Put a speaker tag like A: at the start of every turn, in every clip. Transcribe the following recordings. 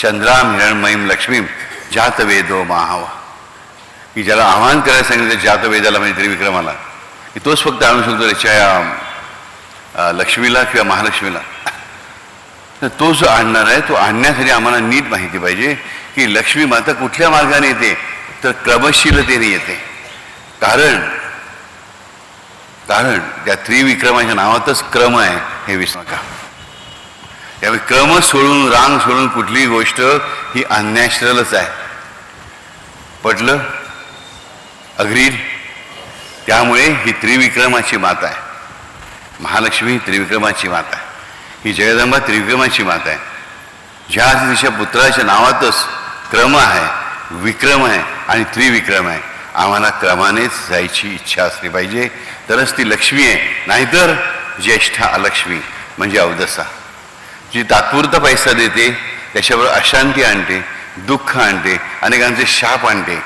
A: चंद्राम हिरणमयीम लक्ष्मीम जात वेदो महावा. की ज्याला आव्हान करायला सांगितलं जात वेदाला म्हणजे त्रिविक्रमाला. की तोच फक्त आणू शकतो त्याच्या लक्ष्मीला किंवा महालक्ष्मीला. तर तो जो आणणार आहे तो आणण्यासाठी आम्हाला नीट माहिती पाहिजे की लक्ष्मी माता कुठल्या मार्गाने येते तर क्रमशीलतेने येते. कारण कारण त्या त्रिविक्रमाच्या नावातच क्रम आहे हे विसरू नका त्यामुळे क्रम सोडून रांग सोडून कुठलीही गोष्ट ही अननॅचरलच आहे. पटलं? अग्रीड त्यामुळे ही त्रिविक्रमाची माता आहे. महालक्ष्मी ही त्रिविक्रमाची माता आहे. ही जगदंबा त्रिविक्रमाची माता आहे. ज्या तिच्या पुत्राच्या नावातच क्रम आहे विक्रम आहे आणि त्रिविक्रम आहे. आम्हाला क्रमानेच जायची इच्छा असली पाहिजे. तरच ती लक्ष्मी आहे. नाहीतर ज्येष्ठा अलक्ष्मी म्हणजे अवदसा. जी तात्पुरता पैसा देते त्याच्याबरोबर अशांती आणते दुःख आणते अनेकांचे शाप आणते.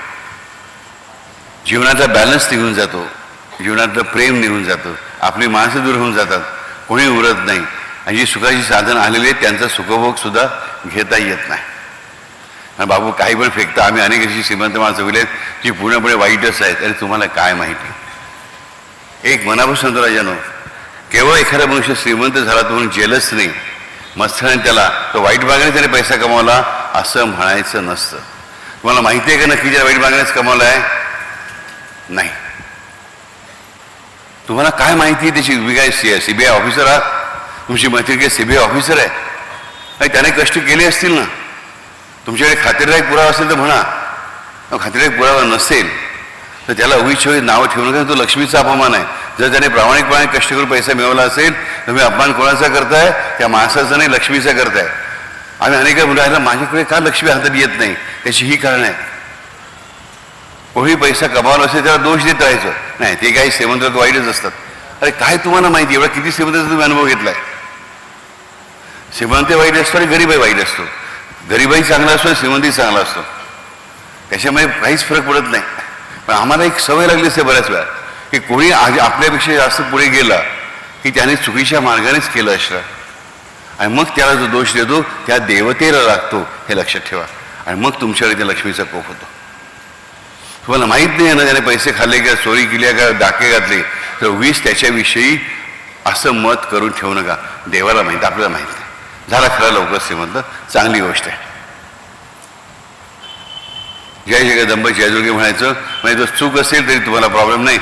A: जीवनाचा बॅलन्स निघून जातो जीवनातलं प्रेम निघून जातं आपली माणसं दूर होऊन जातात कोणी उरत नाही. आणि जी सुखाची साधन आलेली आहेत त्यांचा सुखभोगसुद्धा घेता येत नाही. आणि बाबू काही पण फेकता आम्ही अनेक अशी श्रीमंत माणसं होईल जी पूर्णपणे वाईटच आहेत. आणि तुम्हाला काय माहिती? एक मनापासून सांगतो राजानो केवळ एखादा मनुष्य श्रीमंत झाला तो म्हणून जेलच नाही. मस्तराने त्याला. तो वाईट मागणे त्याने पैसा कमावला असं म्हणायचं नसतं. तुम्हाला माहिती आहे का नक्की ज्या वाईट मागण्यास कमावला आहे? नाही. तुम्हाला काय माहिती आहे त्याची? तुम्ही काय सी सीबीआय ऑफिसर आहात? तुमची मैत्री काय सीबीआय ऑफिसर आहे? नाही त्याने कष्ट केले असतील ना. तुमच्याकडे खात्रीदायक पुरावा असेल तर म्हणा. खात्रीदायक पुरावा नसेल तर त्याला उगीच नावं ठेवू नका तो लक्ष्मीचा अपमान आहे. जर त्याने प्रामाणिकपणे कष्ट करून पैसा मिळवला असेल तुम्ही अपमान कोणाचा करताय? त्या माणसाचा नाही लक्ष्मीचा करताय. आम्ही अनेक म्हणतो माझ्याकडे का लक्ष्मी हातात येत नाही? त्याची ही कारण आहे. कोणी पैसा कमावला असेल त्याला दोष देत राहायचं. नाही ते काही श्रीमंत वाईटच असतात. अरे काय तुम्हाला माहिती एवढा किती श्रीमंताचा तुम्ही अनुभव घेतलाय? श्रीमंत वाईट असतो आणि गरीबही वाईट असतो. गरीबही चांगला असतो आणि श्रीमंतही चांगला असतो. त्याच्यामुळे काहीच फरक पडत नाही. पण आम्हाला एक सवय लागली असते बऱ्याच वेळा की कोणी आज आपल्यापेक्षा जास्त पुढे गेला की त्याने चुकीच्या मार्गानेच केलं असलं आणि मग त्याला जो दोष देतो त्या देवतेला लागतो हे लक्षात ठेवा. आणि मग तुमच्याकडे त्या लक्ष्मीचा कोप होतो. तुम्हाला माहीत नाही ना त्याने पैसे खाल्ले का चोरी केली का डाके घातले. तर वीस त्याच्याविषयी असं मत करून ठेवू नका. देवाला माहीत आपल्याला माहीत नाही. झाला खरा लवकर श्रीमंत चांगली गोष्ट आहे. जय जगदंब जयदुर्गे म्हणायचं. म्हणजे तो चूक असेल तरी तुम्हाला प्रॉब्लेम नाही.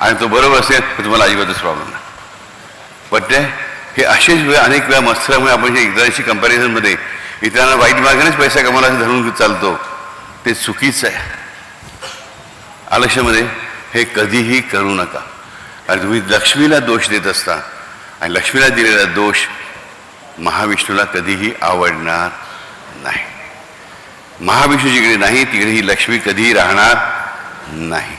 A: आणि तो बरोबर असेल तर तुम्हाला अजिबातच प्रॉब्लेम नाही. पटते हे असेच वेळ अनेक वेळा मत्सरामुळे आपण जे इतरांशी कंपॅरिझनमध्ये इतरांना वाईट मार्गानेच पैसा कमावला असं धरून चालतो. ते चुकीचं आहे. आलक्ष्यामध्ये हे कधीही करू नका. आणि तुम्ही लक्ष्मीला दोष देत असता आणि लक्ष्मीला दिलेला दोष महाविष्णूला कधीही आवडणार नाही. महाविष्णू जिकडे नाही तिकडे ही लक्ष्मी कधीही राहणार नाही.